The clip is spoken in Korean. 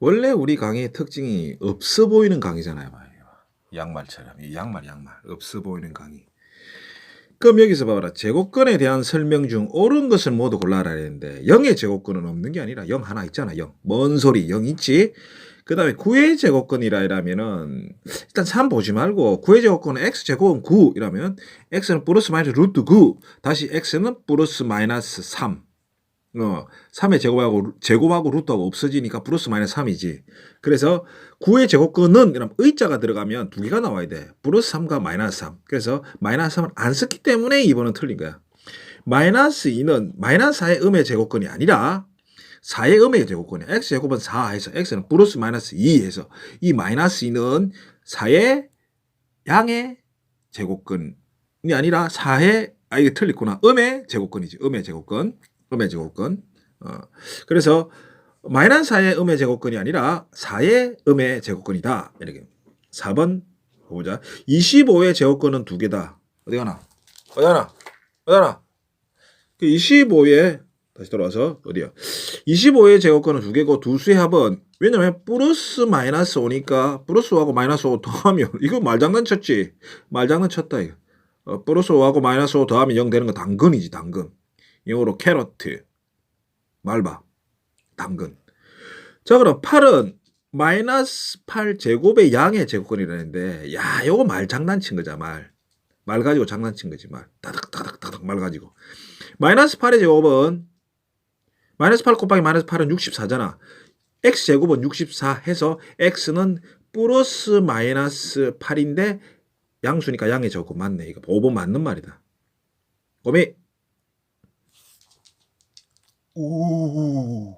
원래 우리 강의의 특징이 없어 보이는 강의잖아요. 양말처럼. 이 양말, 양말. 없어 보이는 강의. 그럼 여기서 봐봐라. 제곱근에 대한 설명 중 옳은 것을 모두 골라라 했는데 0의 제곱근은 없는 게 아니라 0 하나 있잖아. 0. 뭔 소리? 0 있지? 그 다음에 9의 제곱근이라 이라면은 일단 3 보지 말고 9의 제곱근은 x제곱은 9 이라면 x는 플러스 마이너스 루트 9 다시 x는 플러스 마이너스 3 어, 3의 제곱하고 제곱하고 루트하고 없어지니까 플러스 마이너스 3이지. 그래서 9의 제곱근은 그럼 의자가 들어가면 두 개가 나와야 돼. 플러스 3과 마이너스 3. 그래서 마이너스 3을 안 썼기 때문에 2번은 틀린 거야. 마이너스 2는 마이너스 4의 음의 제곱근이 아니라 4의 음의 제곱근이야. x 제곱은 4 해서 x는 플러스 마이너스 2 해서 이 마이너스 2는 4의 양의 제곱근이 아니라 4의 아 이게 틀렸구나. 음의 제곱근이지. 음의 제곱근. 음의 제곱근. 어. 그래서 마이너스 4의 음의 제곱근이 아니라 4의 음의 제곱근이다. 이렇게. 4번 보자. 25의 제곱근은 두 개다. 어디 가나? 어디 가나? 어디 가나? 그 25의 다시 돌아와서 어디야? 25의 제곱근은 두 개고 두 수의 합은 왜냐면 플러스 마이너스 오니까 플러스 5하고 마이너스 5 더하면 이거 말장난 쳤지. 말장난 쳤다 이거. 어, 플러스 5하고 마이너스 5 더하면 0 되는 거 당근이지 당근. 영어로 캐러트. 말바. 당근. 자 그럼 8은 마이너스 8 제곱의 양의 제곱근이라는데 야 요거 말 장난친 거잖아 말. 말 가지고 장난친 거지 말. 다닥다닥다닥 말 가지고. 마이너스 8의 제곱은 마이너스 8 곱하기 마이너스 8은 64잖아. x 제곱은 64 해서 x는 플러스 마이너스 8인데 양수니까 양의 제곱 맞네. 이거 5번 맞는 말이다. 꼬 미 오.